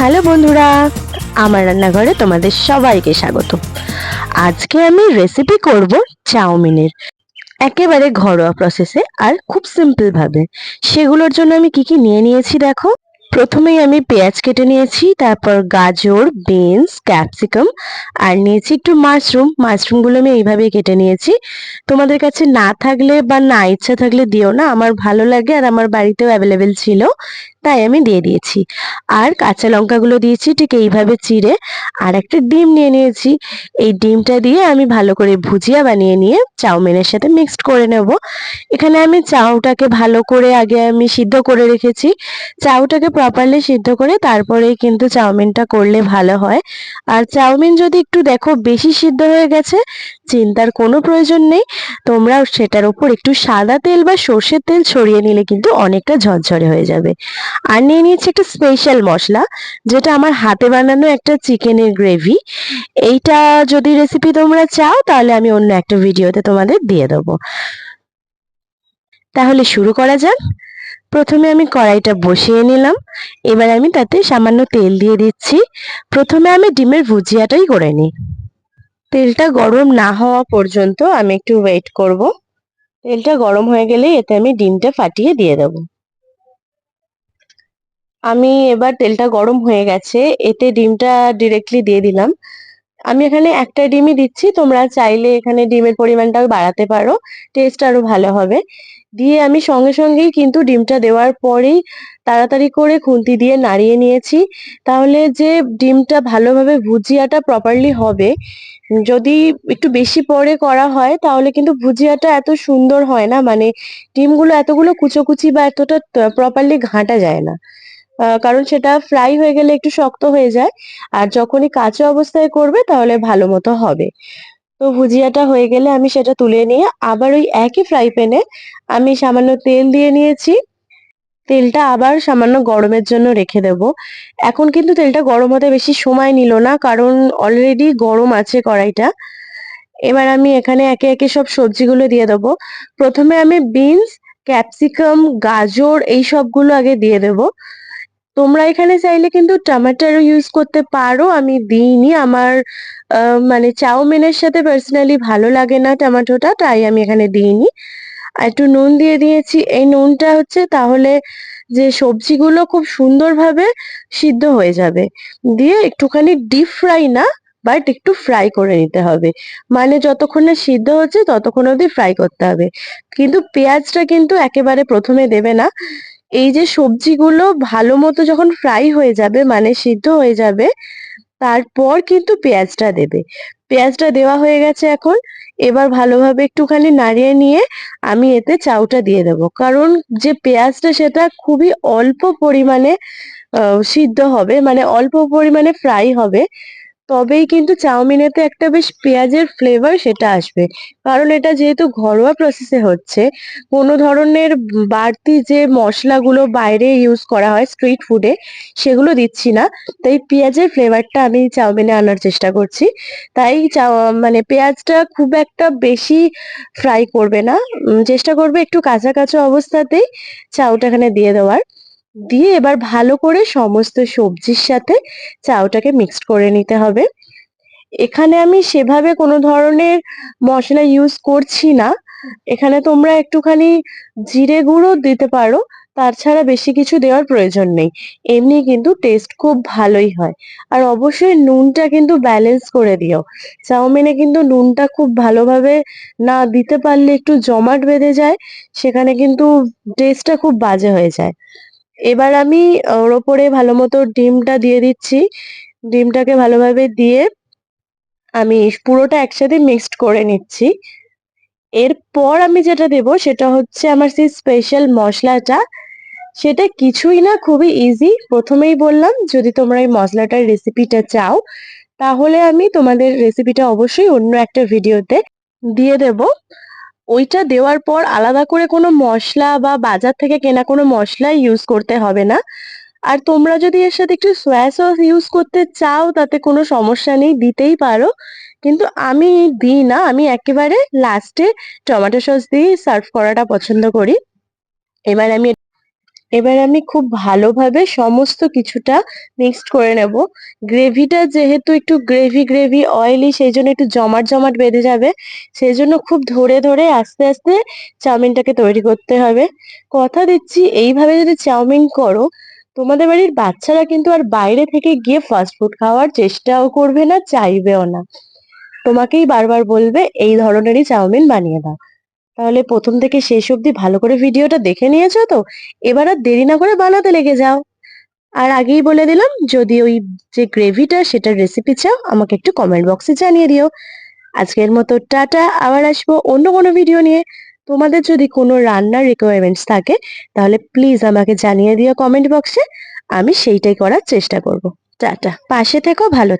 Hello বন্ধুরা, আমার রান্নাঘরে তোমাদের সবাইকে স্বাগত। আজকে আমি রেসিপি করব চাউমিনের। একেবারে ঘরোয়া প্রসেসে আর খুব সিম্পলভাবে সেগুলোর জন্য আমি কি কি নিয়ে নিয়েছি দেখো। প্রথমেই আমি পেঁয়াজ কেটে নিয়েছি, তারপর গাজর, বিনস, ক্যাপসিকাম, আর নিয়েছি একটু মাশরুম। মাশরুমগুলো আমি এইভাবে কেটে নিয়েছি। তোমাদের কাছে না থাকলে বা না ইচ্ছা থাকলে দিও না, আমার ভালো লাগে আর আমার বাড়িতেও অ্যাভেলেবেল ছিল, তাই আমি দিয়ে দিয়েছি। আর কাঁচা লঙ্কাগুলো দিয়েছি, ঠিক এইভাবে চিড়ে, আর একটা ডিম নিয়ে নিয়েছি। এই ডিমটা দিয়ে আমি ভালো করে ভুজিয়া বানিয়ে নিয়ে চাউমিনের সাথে মিক্সড করে নেব। এখানে আমি চাউটাকে ভালো করে আগে আমি সিদ্ধ করে রেখেছি। চাউটাকে প্রপারলি সিদ্ধ করে তারপরেই কিন্তু চাউমিনটা করলে ভালো হয়। আর চাউমিন যদি একটু দেখো বেশি সিদ্ধ হয়ে গেছে, চিন্তার কোনো প্রয়োজন নেই। তোমরা সেটার উপর একটু সাদা তেল বা সর্ষের তেল ছড়িয়ে নিলে কিন্তু অনেকটা ঝরঝরে হয়ে যাবে। আর নিয়ে নিয়েছি একটা স্পেশাল মশলা, যেটা আমার হাতে বানানো একটা চিকেনের গ্রেভি এইটা যদি রেসিপি তোমরা চাও, তাহলে আমি অন্য একটা ভিডিওতে তোমাদের দিয়ে দেবো। তাহলে শুরু করা যাক। প্রথমে আমি কড়াইটা বসিয়ে নিলাম। এবার আমি তাতে সামান্য তেল দিয়ে দিচ্ছি। প্রথমে আমি ডিমের ভুজিয়াটাই করে নিই। তেলটা গরম না হওয়া পর্যন্ত আমি একটু ওয়েট করব। তেলটা গরম হয়ে গেলে এতে আমি ডিমটা ফাটিয়ে দিয়ে দেব। আমি এবার তেলটা গরম হয়ে গেছে, এতে ডিমটা ডিরেক্টলি দিয়ে দিলাম। আমি এখানে একটা ডিমই দিচ্ছি, তোমরা চাইলে এখানে ডিমের পরিমাণটাও বাড়াতে পারো টেস্ট আরও ভালো হবে। দিয়ে আমি সঙ্গে সঙ্গেই কিন্তু ডিমটা দেওয়ার পরেই তাড়াতাড়ি করে খুন্তি দিয়ে নাড়িয়ে নিয়েছি। তাহলে যে ডিমটা ভালোভাবে ভুজিয়াটা প্রপারলি হবে, যদি একটু বেশি পরে করা হয়, তাহলে কিন্তু ভুজিয়াটা এত সুন্দর হয় না মানে ডিমগুলো এতগুলো কুচোকুচি বা এতটা প্রপারলি ঘাঁটা যায় না। কারণ সেটা ফ্রাই হয়ে গেলে একটু শক্ত হয়ে যায়, আর যখনই কাঁচা অবস্থায় করবে, তাহলে ভালো মতো হবে। তো ভুজিয়াটা হয়ে গেলে আমি সেটা তুলে নিয়ে আবার ওই একই ফ্রাই প্যানে আমি সামান্য তেল দিয়ে নিয়েছি। তেলটা আবার সামান্য গরমের জন্য রেখে দেব। এখন কিন্তু তেলটা গরম হতে বেশি সময় নিল না, কারণ অলরেডি গরম আছে কড়াইটা। এবার আমি এখানে একে একে সব সবজিগুলো দিয়ে দেবো। প্রথমে আমি বিনস ক্যাপসিকাম গাজর, এই সবগুলো আগে দিয়ে দেবো। তোমরা এখানে চাইলে কিন্তু টমেটোরও ইউজ করতে পারো। আমি দিইনি। আমার মানে চাউমিনের সাথে পার্সোনালি ভালো লাগে না টমেটোটা, তাই আমি এখানে দিইনি। আর একটু নুন দিয়ে দিয়েছি। এই নুনটা হচ্ছে তাহলে যে সবজিগুলো খুব সুন্দরভাবে সিদ্ধ হয়ে যাবে। দিয়ে একটুখানি ডিপ ফ্রাই না বাট একটু ফ্রাই করে নিতে হবে। মানে যতক্ষণ না সিদ্ধ হচ্ছে, ততক্ষণ অবধি ফ্রাই করতে হবে। কিন্তু পেঁয়াজটা কিন্তু একেবারে প্রথমে দেবে না। এই যে সবজিগুলো ভালো মতো যখন ফ্রাই হয়ে যাবে মানে সিদ্ধ হয়ে যাবে, তারপর কিন্তু পেঁয়াজটা দেবে। পেঁয়াজটা দেওয়া হয়ে গেছে এখন। এবার ভালোভাবে একটুখানি নাড়িয়ে নিয়ে আমি এতে চাউটা দিয়ে দেবো। কারণ যে পেঁয়াজটা, সেটা খুবই অল্প পরিমাণে সিদ্ধ হবে মানে অল্প পরিমাণে ফ্রাই হবে। তবেই কিন্তু চাউমিনেতে একটা বেশ পেঁয়াজের ফ্লেভার সেটা আসবে। কারণ এটা যেহেতু ঘরোয়া প্রসেসে হচ্ছে, কোনো ধরনের বাড়তি যে মশলাগুলো বাইরে ইউজ করা হয় স্ট্রিট ফুডে সেগুলো দিচ্ছি না। তাই পেঁয়াজের ফ্লেভারটা আমি চাউমিনে আনার চেষ্টা করছি। তাই মানে পেঁয়াজটা খুব একটা বেশি ফ্রাই করবে না। চেষ্টা করবে একটু কাঁচা কাঁচা অবস্থাতেই চাউটা এখানে দিয়ে দেওয়ার। দিয়ে এবার ভালো করে সমস্ত সবজির সাথে চাউটাকে মিক্সড করে নিতে হবে। এখানে আমি সেভাবে কোনো ধরনের মশলা ইউজ করছি না। এখানে তোমরা একটুখানি জিরে গুঁড়ো দিতে পারো তাছাড়া বেশি কিছু দেওয়ার প্রয়োজন নেই। এমনি কিন্তু টেস্ট খুব ভালোই হয়। আর অবশ্যই নুনটা কিন্তু ব্যালেন্স করে দিও। চাউমিনে কিন্তু নুনটা খুব ভালোভাবে না দিতে পারলে একটু জমাট বেঁধে যায়, সেখানে কিন্তু টেস্টটা খুব বাজে হয়ে যায়। এবার আমি ওর ওপরে ভালো মতো ডিমটা দিয়ে দিচ্ছি। ডিমটাকে ভালোভাবে দিয়ে আমি পুরোটা একসাথে মিক্সড করে নিচ্ছি। এরপর আমি যেটা দেব সেটা হচ্ছে আমার সেই স্পেশাল মশলাটা। সেটা কিছুই না, খুবই ইজি প্রথমেই বললাম, যদি তোমরা এই মশলাটার রেসিপিটা চাও, তাহলে আমি তোমাদের রেসিপিটা অবশ্যই অন্য একটা ভিডিওতে দিয়ে দেব। ওইটা দেওয়ার পর আলাদা করে কোনো মশলা বা বাজার থেকে কেনা কোনো মশলা ইউজ করতে হবে না। আর তোমরা যদি এর সাথে একটু সোয়া সস ইউজ করতে চাও, তাতে কোনো সমস্যা নেই, দিতেই পারো। কিন্তু আমি দিই না, আমি একেবারে লাস্টে টমেটো সস দিয়ে সার্ভ করাটা পছন্দ করি। এবার আমি এবার আমি খুব ভালোভাবে সমস্ত কিছুটা মিক্সড করে নেব। গ্রেভিটা যেহেতু একটু গ্রেভি গ্রেভি অয়েলি সেই জন্য একটু জমাট জমাট বেঁধে যাবে। সেই জন্য খুব ধরে ধরে আস্তে আস্তে চাউমিনটাকে তৈরি করতে হবে। কথা দিচ্ছি, এইভাবে যদি চাউমিন করো, তোমাদের বাড়ির বাচ্চারা কিন্তু আর বাইরে থেকে গিয়ে ফাস্ট ফুড খাওয়ার চেষ্টাও করবে না, চাইবেও না। তোমাকেই বারবার বলবে, এই ধরনেরই চাউমিন বানিয়ে দাও। তাহলে প্রথম থেকে শেষ অবধি ভালো করে ভিডিওটা দেখে নিয়েছো তো? এবার আর দেরি না করে বানাতে লেগে যাও। আর আগেই বলে দিলাম, যদি ওই যে গ্রেভিটা সেটার রেসিপি চাও, আমাকে একটু কমেন্ট বক্সে জানিয়ে দিও। আজকের মতো টাটা, আবার আসব অন্য কোনো ভিডিও নিয়ে। তোমাদের যদি কোনো রান্নার রিকোয়ারমেন্টস থাকে, তাহলে প্লিজ আমাকে জানিয়ে দিও কমেন্ট বক্সে আমি সেইটাই করার চেষ্টা করব। টাটা, পাশে থেকো, ভালো থেকো।